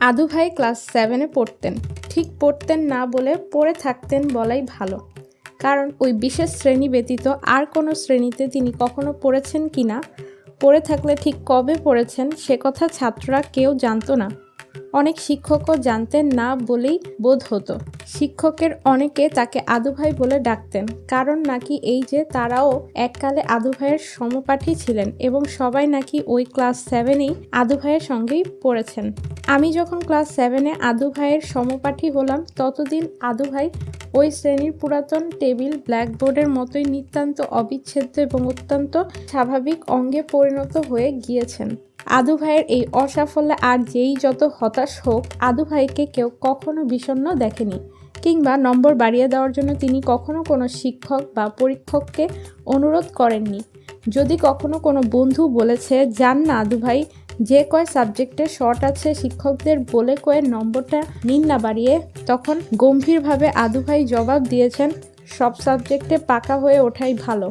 আদু ভাই ক্লাস সেভেনে পড়তেন। ঠিক পড়তেন না বলে পড়ে থাকতেন বলাই ভালো। কারণ ওই বিশেষ শ্রেণি ব্যতীত আর কোনো শ্রেণীতে তিনি কখনো পড়েছেন কি না? পড়ে থাকলে ঠিক কবে পড়েছেন সে কথা ছাত্ররা কেউ জানতো না। অনেক শিক্ষকও জানতেন না বলেই বোধ হতো। শিক্ষকের অনেকে তাকে আদু ভাই বলে ডাকতেন, কারণ নাকি এই যে তারাও এককালে আদু ভাইয়ের সমপাঠী ছিলেন এবং সবাই নাকি ওই ক্লাস সেভেনেই আদু ভাইয়ের সঙ্গেই পড়েছেন। আমি যখন ক্লাস সেভেনে আদু ভাইয়ের সমপাঠী হলাম, ততদিন আদু ভাই ওই শ্রেণির পুরাতন টেবিল, ব্ল্যাকবোর্ডের মতোই নিতান্ত অবিচ্ছেদ্য এবং অত্যন্ত স্বাভাবিক অঙ্গে পরিণত হয়ে গিয়েছেন। আদু ভাইয়ের এই অসাফল্যে আর যেই যত হতাশ হোক, আদু ভাইকে কেউ কখনো বিষণ্ণ দেখেনি কিংবা নম্বর বাড়িয়ে দেওয়ার জন্য তিনি কখনো কোনো শিক্ষক বা পরীক্ষককে অনুরোধ করেননি। যদি কখনো কোনো বন্ধু বলেছে, যান না আদু ভাই, যে কয় সাবজেক্টে শর্ট আছে শিক্ষকদের বলে কয়ে নম্বরটা নিন না বাড়িয়ে। তখন গম্ভীরভাবে আদু ভাই জবাব দিয়েছেন, সব সাবজেক্টে পাকা হয়ে ওঠাই ভালো।